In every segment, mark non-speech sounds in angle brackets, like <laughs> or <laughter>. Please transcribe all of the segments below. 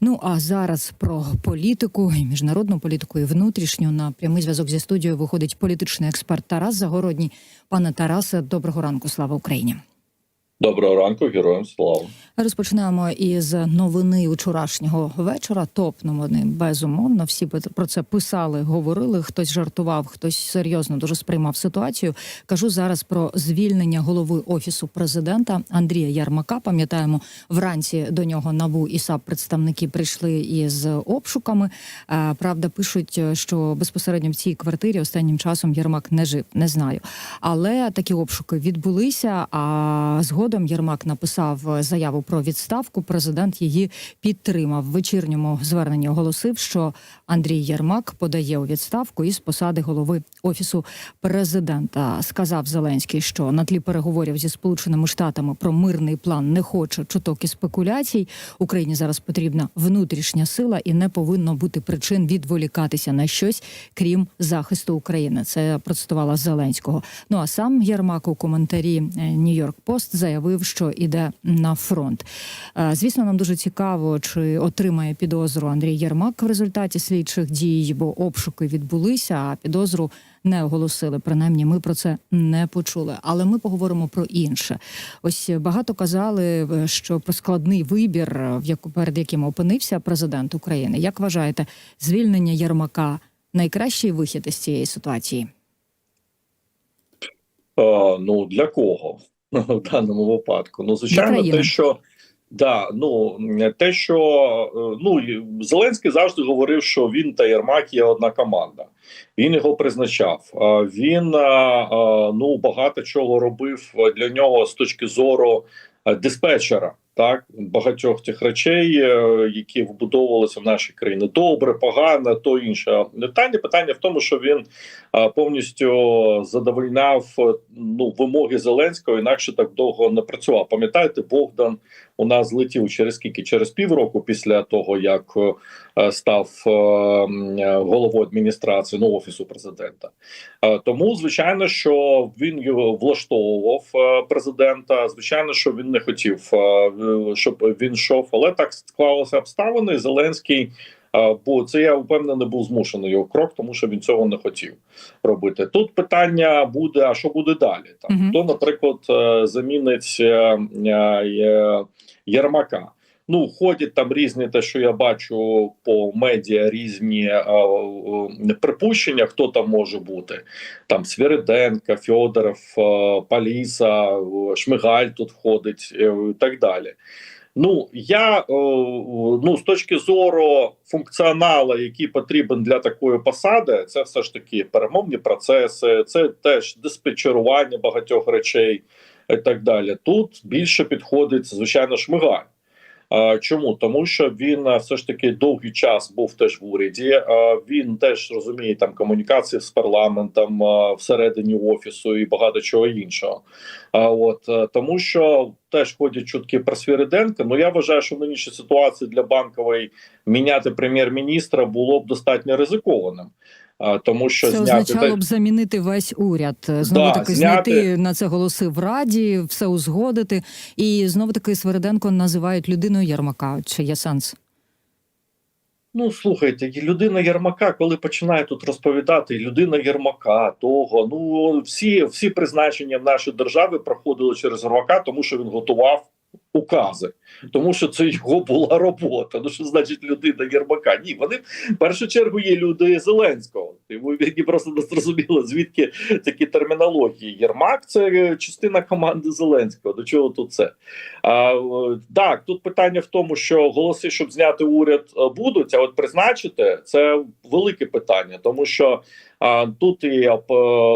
Ну а зараз про політику, і міжнародну політику і внутрішню на прямий зв'язок зі студією виходить політичний експерт Тарас Загородній. Пане Тарасе, доброго ранку. Слава Україні. Доброго ранку, героям слава. Розпочинаємо із новини вчорашнього вечора. Топ новини безумовно. Всі про це писали, говорили. Хтось жартував, хтось серйозно дуже сприймав ситуацію. Кажу зараз про звільнення голови офісу президента Андрія Ярмака. Пам'ятаємо, вранці до нього набу і САП представники прийшли із обшуками. Е, Правда, пишуть, що безпосередньо в цій квартирі останнім часом Єрмак не жив. Не знаю, але такі обшуки відбулися. А згодом Єрмак написав заяву про відставку. Президент її підтримав. В вечірньому зверненні оголосив, що Андрій Єрмак подає у відставку із посади голови офісу президента. Сказав Зеленський, що на тлі переговорів зі сполученими штатами про мирний план не хоче чуток і спекуляцій. Україні зараз потрібна внутрішня сила і не повинно бути причин відволікатися на щось, крім захисту України. Це процитувала Зеленського. Ну а сам Єрмак у коментарі Нью-Йорк Пост заявив, що іде на фронт. Е, Звісно, нам дуже цікаво, чи отримає підозру Андрій Єрмак в результаті слідчих дій, бо обшуки відбулися, а підозру не оголосили. Принаймні, ми про це не почули. Але ми поговоримо про інше. Ось багато казали, е, що про складний вибір, в яку перед яким опинився президент України. Як вважаєте, звільнення Єрмака найкращий вихід із цієї ситуації? Е, ну для кого <laughs> в даному випадку? Ну, звичайно, те, що да, ну те, що е, ну Зеленський завжди говорив, що він та Єрмак є одна команда. Він його призначав. Він е, е, ну багато чого робив для нього з точки зору диспетчера. Так, багатьох тих речей, е, які вбудовувалися в нашій країні, добре, погано, то інше питання. Питання в тому, що він повністю задовольняв е, ну вимоги Зеленського, інакше так довго не працював. Пам'ятаєте, Богдан у нас злетів через скільки? Через півроку після того, як е, став е, е, головою адміністрації ну офісу президента. Тому, звичайно, що він його влаштовував президента. Звичайно, що він не хотів, щоб він йшов, але так склалися обставини. Зеленський. Е, Бо це я впевнений був змушений його крок, тому що він цього не хотів робити. Тут питання буде: а що буде далі? Там Мгм. хто, наприклад, е, замінить е, е, Єрмака? Ну, ходять там різні, те, що я бачу по медіа, різні е, е, припущення, хто там може бути. Там Свириденко, Фьодоров, е, Паліса, е, Шмигаль тут входить е, і так далі. Ну, я ну, з точки зору функціонала, який потрібен для такої посади, це все ж таки перемовні процеси, це теж диспетчерування багатьох речей і так далі. Тут більше підходить, звичайно, Шмигаль. Чому тому, що він все ж таки довгий час був теж в уряді. Він теж розуміє там комунікації з парламентом всередині офісу і багато чого іншого. А от е, тому, що теж ходять чутки про Свіриденка. Ну я вважаю, що в нинішній ситуації для банкової міняти прем'єр-міністра було б достатньо ризикованим. Тому що Це зняти означало б замінити весь уряд. Знову Да, таки зняти- знайти на це голоси в раді, все узгодити. І знову таки Свериденко називають людиною Єрмака. Чи є сенс? Ну, слухайте, людина Єрмака, коли починає тут розповідати, людина Єрмака, того, ну всі, всі призначення в нашій державі проходили через Єрмака, тому що він готував укази, тому що це його була робота. Ну що значить людина Єрмака? Ні, вони в першу чергу є люди Зеленського. Ви просто не зрозуміло, звідки такі термінології. Єрмак це е, частина команди Зеленського. До чого тут це? А, е, так, тут питання в тому, що голоси, щоб зняти уряд, е, будуть, а от призначити це велике питання, тому що а, тут і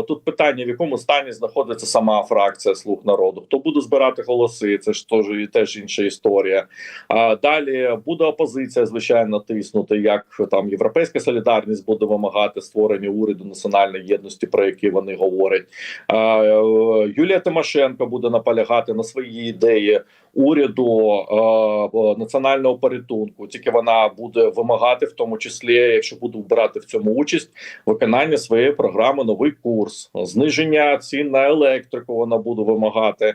тут питання, в якому стані знаходиться сама фракція слуг народу. Хто буде збирати голоси? Це ж теж і теж інша історія. А далі буде опозиція, звичайно, тиснути, як там Європейська солідарність буде вимагати створення уряду національної єдності, про які вони говорять. А, е, Юлія Тимошенко буде наполягати на свої ідеї уряду е, національного порятунку. Тільки вона буде вимагати, в тому числі, якщо буде брати в цьому участь, виконання своєї програми новий курс, зниження цін на електрику. Вона буде вимагати.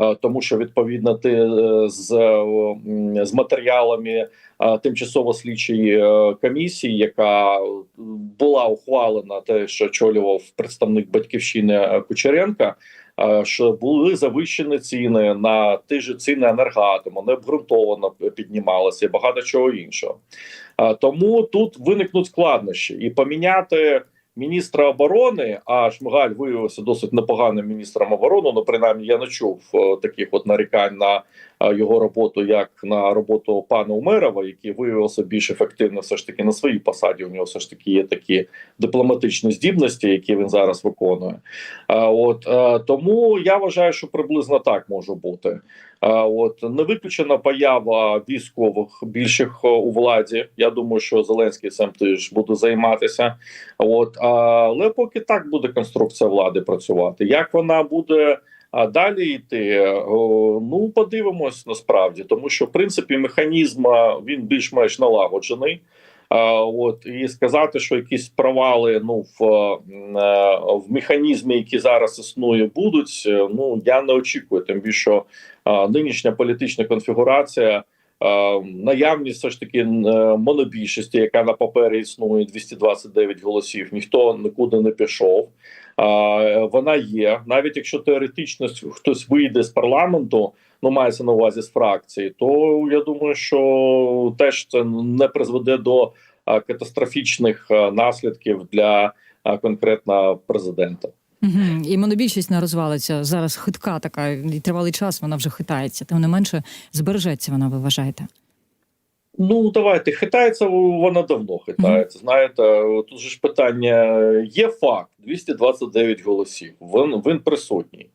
Е, Тому що відповідно ти е, з, з матеріалами тимчасово слідчої комісії, яка була ухвалена, те, що очолював представник батьківщини Кучеренка, що були завищені ціни на ті ж ціни енергоатому, необґрунтовано піднімалися і багато чого іншого. Тому тут виникнуть складнощі і поміняти. Міністра оборони, а Шмигаль виявився досить непоганим міністром оборони. Ну, принаймні, я не чув е, таких от нарікань на е, його роботу, як на роботу пана Умерова, який виявився більш ефективним все ж таки на своїй посаді. У нього все ж таки є такі дипломатичні здібності, які він зараз виконує. Е, От тому я вважаю, що приблизно так може бути. Е, От не виключена поява військових більших е, у владі. Я думаю, що Зеленський цим теж буде займатися. От але поки так буде конструкція влади працювати. Як вона буде далі йти? Ну подивимось насправді, тому що в принципі механізм він більш-менш налагоджений. От і сказати, що якісь провали ну в, е, в механізмі, які зараз існує, будуть. е, Ну я не очікую, тим більше нинішня політична конфігурація. Наявність все ж таки е, монобільшості, яка на папері існує 229 голосів, ніхто нікуди не пішов. Вона є, навіть якщо теоретично хтось вийде з парламенту, ну мається на увазі з фракції, то я думаю, що теж це не призведе до катастрофічних наслідків для конкретно президента. Угу. І монобільшість не розвалиться. Зараз хитка така, і тривалий час вона вже хитається. Тим не менше, збережеться вона, ви вважаєте? Ну давайте хитається вона давно хитається. Знаєте, тут же ж питання є факт: 229 голосів. Він він присутній.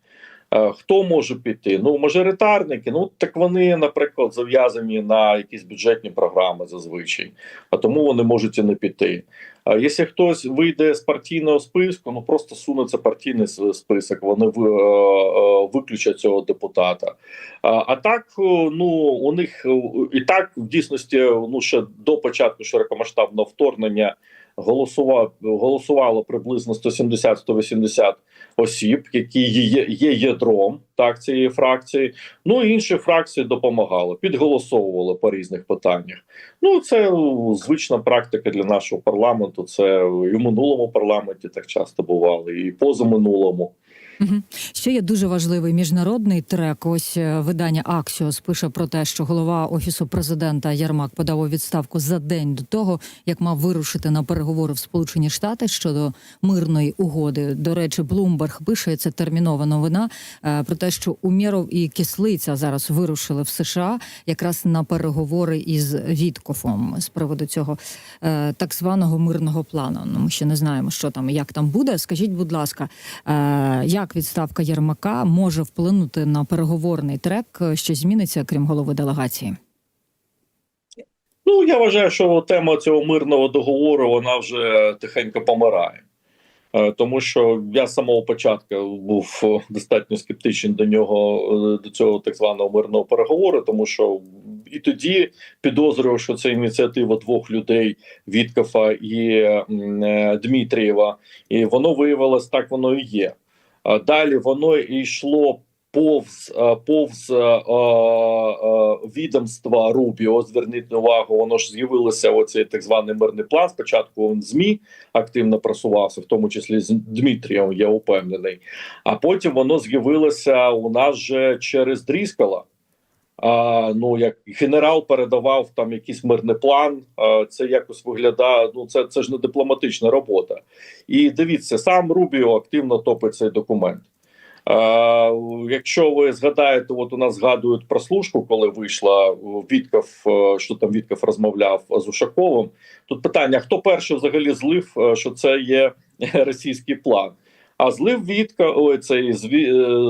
Е, Хто може піти? Ну, мажоритарники, ну так вони, наприклад, зав'язані на якісь бюджетні програми зазвичай, а тому вони можуть і не піти. А якщо хтось вийде з партійного списку, ну просто сунеться партійний список, вони е, е, виключать цього депутата. А, так, ну у них е, і так в дійсності, ну ще до початку широкомасштабного вторгнення голосував голосувало приблизно 170-180 осіб, які є, є ядром так цієї фракції. Ну інші фракції допомагали, підголосовували по різних питаннях. Ну це звична практика для нашого парламенту. Це і в минулому парламенті так часто бувало, і позаминулому. Ще є дуже важливий міжнародний трек. Ось е, видання Аксіос пише про те, що голова офісу президента Ярмак подав у відставку за день до того, як мав вирушити на переговори в Сполучені Штати щодо мирної угоди. До речі, Блумберг пише це термінова новина е, про те, що Умєров і Кислиця зараз вирушили в США якраз на переговори із Віткофом з приводу цього е, так званого мирного плану. Ну ми ще не знаємо, що там і як там буде. Скажіть, будь ласка, е, як відставка Єрмака може вплинути на переговорний трек, що зміниться, крім голови делегації? Ну я вважаю, що тема цього мирного договору вона вже тихенько помирає. Е, Тому що я з самого початку був е, достатньо скептичний до нього е, до цього так званого мирного переговору, тому що і тоді підозрював, що це ініціатива двох людей Віткафа і м, Дмитрієва, і воно виявилось так, воно і є. Далі воно йшло повз е, повз е, е, відомства Рубіо. Зверніть увагу, воно ж з'явилося оцей так званий мирний план. Спочатку він змі активно просувався, в тому числі з Дмитрієм, я упевнений. А потім воно з'явилося у нас же через Дріскала. А, ну як генерал передавав там якийсь мирний план, а, це якось виглядає. Ну це, це ж не дипломатична робота. І дивіться, сам Рубіо активно топить цей документ. Е, якщо ви згадаєте, от у нас згадують про служку, коли вийшла Вітков, що там Вітков розмовляв з Ушаковим. Тут питання: хто перший взагалі злив, е, що це є <laughs> російський план? А злив Вітка, ой, цей е,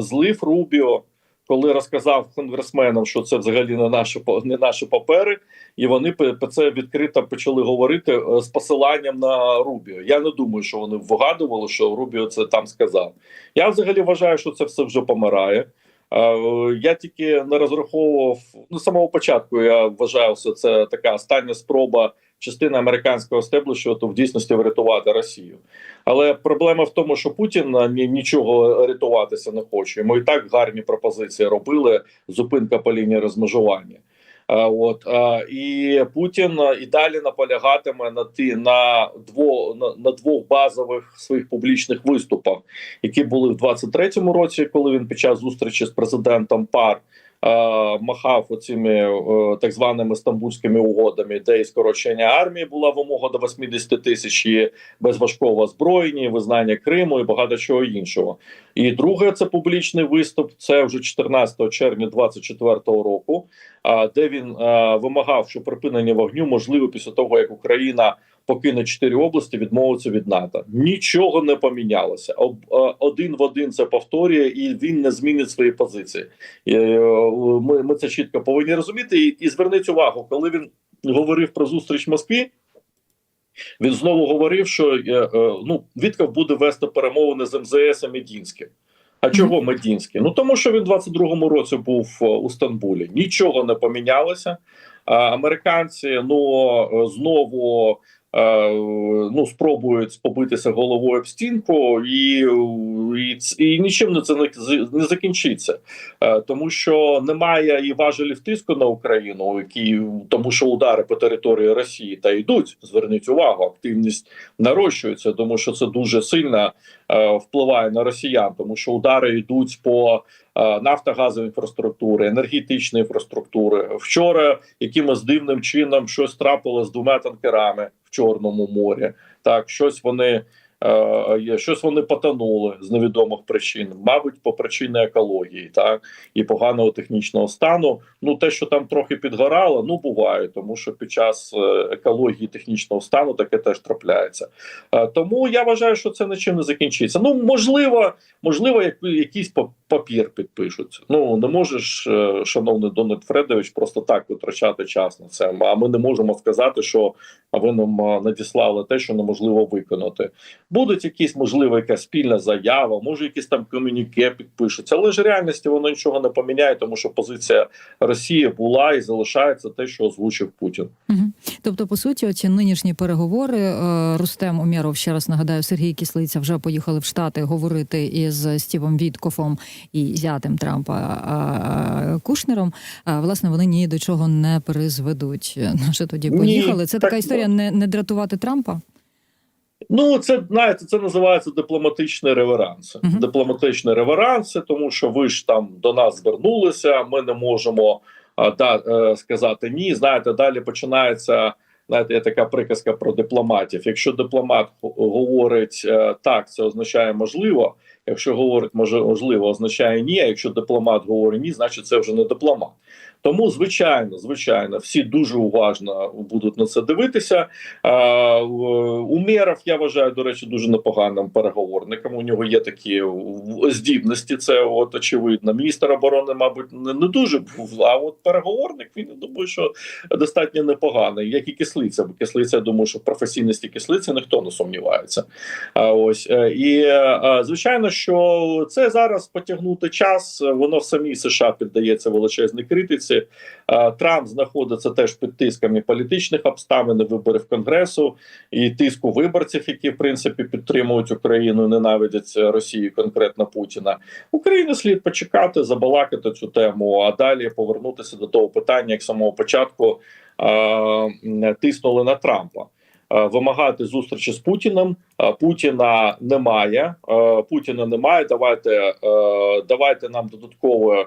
злив Рубіо, коли розказав конгресменам, що це взагалі не наші не наші папери, і вони по це відкрито почали говорити е, з посиланням на Рубіо. Я не думаю, що вони вгадували, що Рубіо це там сказав. Я взагалі вважаю, що це все вже помирає. Е, Я тільки не розраховував ну з самого початку. Я вважав, що це така остання спроба частини американського стеблішменту в дійсності врятувати Росію. Але проблема в тому, що Путін нічого рятуватися не хоче. Йому і так гарні пропозиції робили. Зупинка по лінії розмежування. От і Путін і далі наполягатиме на ті на дво на, на двох базових своїх публічних виступах, які були в 23-му році, коли він під час зустрічі з президентом пар махав оцими е, так званими стамбульськими угодами, де і скорочення армії була вимога до 80 тисяч і без важкого озброєння, визнання Криму і багато чого іншого. І друге, це публічний виступ. Це вже 14 червня 24 року. де він е, вимагав, що припинення вогню можливо після того, як Україна покине чотири області, відмовиться від НАТО. Нічого не помінялося. Е, один в один це повторює, і він не змінить свої позиції. Е, ми, ми це чітко повинні розуміти. І, і зверніть увагу, коли він говорив про зустріч в Москві. Він знову говорив, що е, е, ну Вітков буде вести перемовини з МЗС Медінським. А чого Медінський? Ну тому що він в 22-му році був е, у Стамбулі. Нічого не помінялося. Американці ну е, знову е, ну спробують побитися головою об стінку, і, і, і нічим це не, не закінчиться, Е, тому що немає і важелів тиску на Україну, які тому, що удари по території Росії та йдуть. Зверніть увагу, активність нарощується, тому що це дуже сильно е, впливає на росіян, тому що удари йдуть по е, нафтогазовій інфраструктури, енергетичної інфраструктури. Вчора якимось дивним чином щось трапило з двома танкерами в Чорному морі. Так, щось вони. Е, Щось вони потонули з невідомих причин, мабуть, по причині екології, так і поганого технічного стану. Ну те, що там трохи підгорало, ну буває, тому що під час е, екології технічного стану таке теж трапляється. Е, Тому я вважаю, що це нічим не закінчиться. Ну можливо, можливо, як якийсь па- папір підпишуть. Ну не можеш, е, шановний Дональд Фредович, просто так витрачати час на це. А ми не можемо сказати, що ви нам е, надіслали те, що неможливо виконати. Будуть якісь можливо, якась спільна заява, може якісь там комюніке підпишуться, але ж реальності воно нічого не поміняє, тому що позиція Росії була і залишається те, що озвучив Путін. Мгм. Тобто, по суті, оці нинішні переговори е, Рустем Умєров, ще раз нагадаю, Сергій Кислиця вже поїхали в Штати говорити із Стівом Віткофом і зятем Трампа е, Кушнером. Е, Власне, вони ні до чого не призведуть. Наші тоді Ні, поїхали. Це так, така історія не, не дратувати Трампа. Ну, це знаєте, це називається дипломатичний реверанс. Мгм. Дипломатичний реверанси, тому що ви ж там до нас звернулися. Ми не можемо а, да, е, сказати ні. Знаєте, далі починається. Знаєте, є така приказка про дипломатів. Якщо дипломат говорить е, так, це означає можливо. Якщо говорить може можливо, означає ні. А якщо дипломат говорить ні, значить це вже не дипломат. Тому, звичайно, звичайно, всі дуже уважно будуть на це дивитися. А, в- Умєров, я вважаю, до речі, дуже непоганим переговорником. У нього є такі здібності. Це от очевидно. Міністр оборони, мабуть, не, не дуже був. А от переговорник він я думаю, що достатньо непоганий, як і кислиця. Бо кислиця, я думаю, що професійності кислиці ніхто не сумнівається. А ось е, і е, звичайно, що це зараз потягнути час. Воно в самій США піддається величезній критиці. Е, Трамп знаходиться теж під тисками політичних обставин, виборів конгресу і тиску виборців, які в принципі підтримують Україну, ненавидять Росію, конкретно Путіна. Україні слід почекати, забалакати цю тему, а далі повернутися до того питання, як самого початку е, тиснули на Трампа. Е, Вимагати зустрічі з Путіним Е, Путіна немає. Е, Путіна немає. Давайте давайте нам додаткове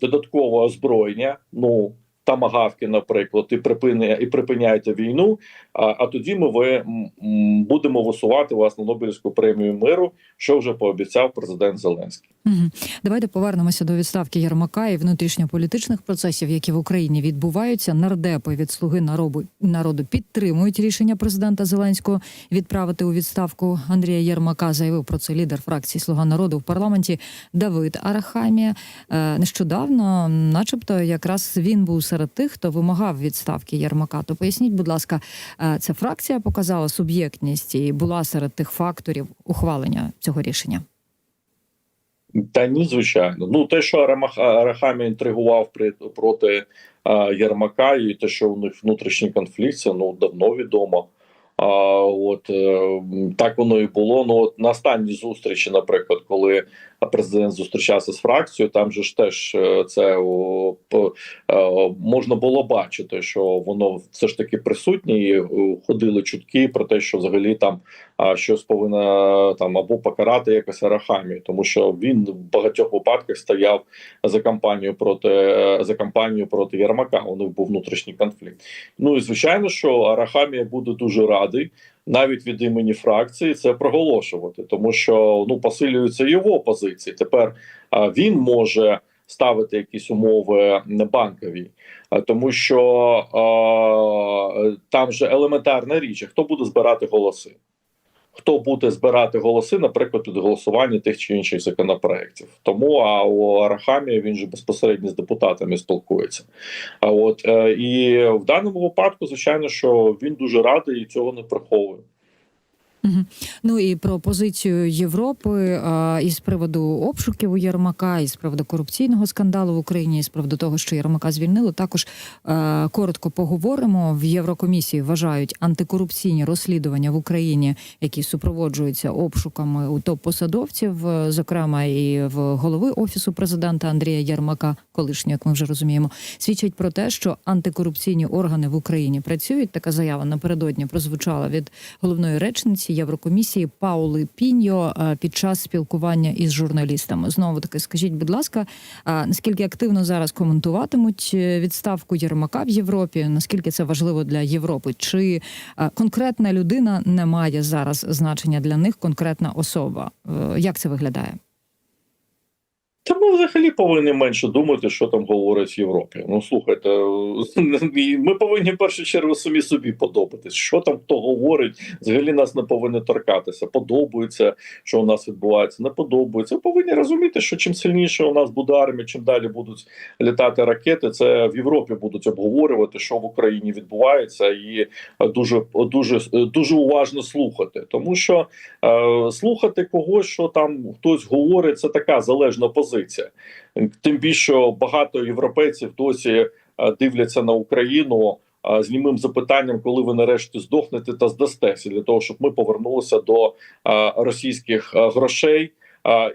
додаткове озброєння. Ну тамагавки, наприклад, і припиняє і припиняйте війну. А, а тоді ми ви будемо висувати вас на Нобелівську премію миру, що вже пообіцяв президент Зеленський. Мгм. Давайте повернемося до відставки Єрмака і внутрішньополітичних процесів, які в Україні відбуваються. Нардепи від слуги народу народу підтримують рішення президента Зеленського відправити у відставку Андрія Єрмака. Заявив про це лідер фракції Слуга народу в парламенті Давид Арахамія. Е, Нещодавно, начебто, якраз він був серед тих, хто вимагав відставки Єрмака. То поясніть, будь ласка, е, ця фракція показала суб'єктність і була серед тих факторів ухвалення цього рішення. Та ні, звичайно. Ну те, що Арахамі інтригував при проти а, Єрмака, і те, що у них внутрішній конфлікт, це ну давно відомо. А от е, так воно і було. Ну от на останній зустрічі, наприклад, коли президент зустрічався з фракцією, там же ж теж е, це е, можна було бачити, що воно все ж таки присутнє, і е, ходили чутки про те, що взагалі там щось повинна там або покарати якось Арахамію, тому що він в багатьох випадках стояв за кампанію проти за кампанію проти Єрмака. У них був внутрішній конфлікт. Ну і звичайно, що Арахамія буде дуже радий. Навіть від імені фракції це проголошувати, тому що ну посилюються його позиції. Тепер він може ставити якісь умови банкові, тому що там же елементарна річ: хто буде збирати голоси? Хто буде збирати голоси, наприклад, під голосування тих чи інших законопроєктів. Тому а у Арахамі він же безпосередньо з депутатами спілкується. А от е, і в даному випадку, звичайно, що він дуже радий і цього не приховує. Ну і про позицію Європи а, і приводу обшуків у Єрмака, і з приводу корупційного скандалу в Україні, і з приводу того, що Єрмака звільнили, також е, коротко поговоримо. В Єврокомісії вважають антикорупційні розслідування в Україні, які супроводжуються обшуками у топ-посадовців, е, зокрема і в голови офісу президента Андрія Єрмака, колишнього, як ми вже розуміємо, свідчать про те, що антикорупційні органи в Україні працюють. Така заява напередодні прозвучала від головної речниці Єврокомісії Паули Піньо е, під час спілкування із журналістами. Знову таки, скажіть, будь ласка, наскільки активно зараз коментуватимуть е, відставку Єрмака в Європі? Наскільки це важливо для Європи? Чи е, конкретна людина не має зараз значення для них, конкретна особа? Як це виглядає? Та ми взагалі повинні менше думати, що там говорять в Європі. Ну слухайте, <laughs> ми повинні в першу чергу самі собі подобатись. Що там хто говорить, взагалі нас не повинні торкатися. Подобається, що у нас відбувається, не подобається. Ми повинні розуміти, що чим сильніше у нас буде армія, чим далі будуть літати ракети, це в Європі будуть обговорювати, що в Україні відбувається, і дуже дуже дуже уважно слухати, тому що е, слухати когось, що там хтось говорить, це така залежна позиція. Тим більше багато європейців досі е, дивляться на Україну е, з німим запитанням, коли ви нарешті здохнете та здастеся, для того, щоб ми повернулися до е, російських грошей.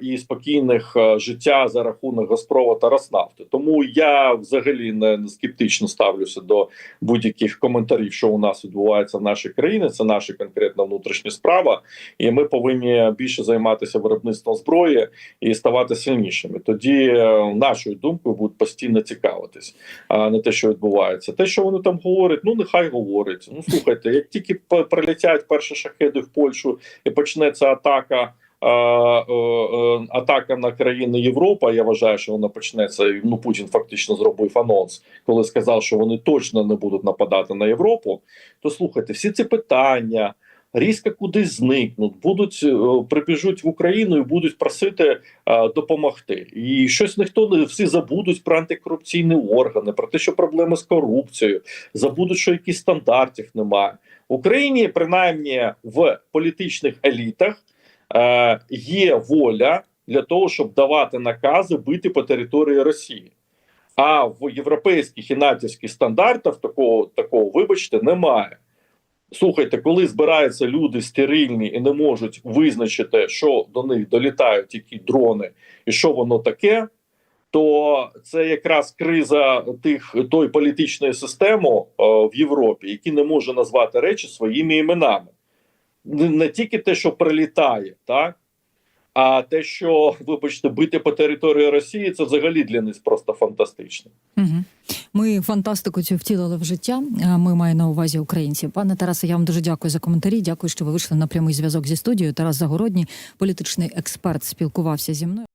І спокійних життя за рахунок Газпрома та Роснафти. Тому я взагалі не скептично ставлюся до будь-яких коментарів, що у нас відбувається в нашій країні. Це наша конкретна внутрішня справа, і ми повинні більше займатися виробництвом зброї і ставати сильнішими. Тоді е, нашою думкою будуть постійно цікавитись, а не те, що відбувається. Те, що вони там говорять, ну нехай говорять. Ну слухайте, як тільки прилетять перші шахеди в Польщу і почнеться атака. Е, е, Атака на країни Європи. Я вважаю, що вона почнеться. Ну Путін фактично зробив анонс, коли сказав, що вони точно не будуть нападати на Європу. То слухайте, всі ці питання різко кудись зникнуть, будуть е, прибіжуть в Україну і будуть просити допомогти. І щось ніхто не всі забудуть про антикорупційні органи, про те, що проблеми з корупцією, забудуть, що якісь стандартів немає. В Україні, принаймні в політичних елітах, е, є воля для того, щоб давати накази бити по території Росії. А в європейських і натівських стандартах такого, такого, вибачте, немає. Слухайте, коли збираються люди стерильні і не можуть визначити, що до них долітають які дрони і що воно таке, то це якраз криза тих той політичної системи е, в Європі, які не може назвати речі своїми іменами. Не, тільки те, що прилітає, так а те, що, вибачте, бити по території Росії, це взагалі для них просто фантастично. Угу. Ми фантастику цю втілили в життя. Ми маємо на увазі українців. Пане Тарасе, я вам дуже дякую за коментарі. Дякую, що ви вийшли на прямий зв'язок зі студією. Тарас Загородній, політичний експерт, спілкувався зі мною.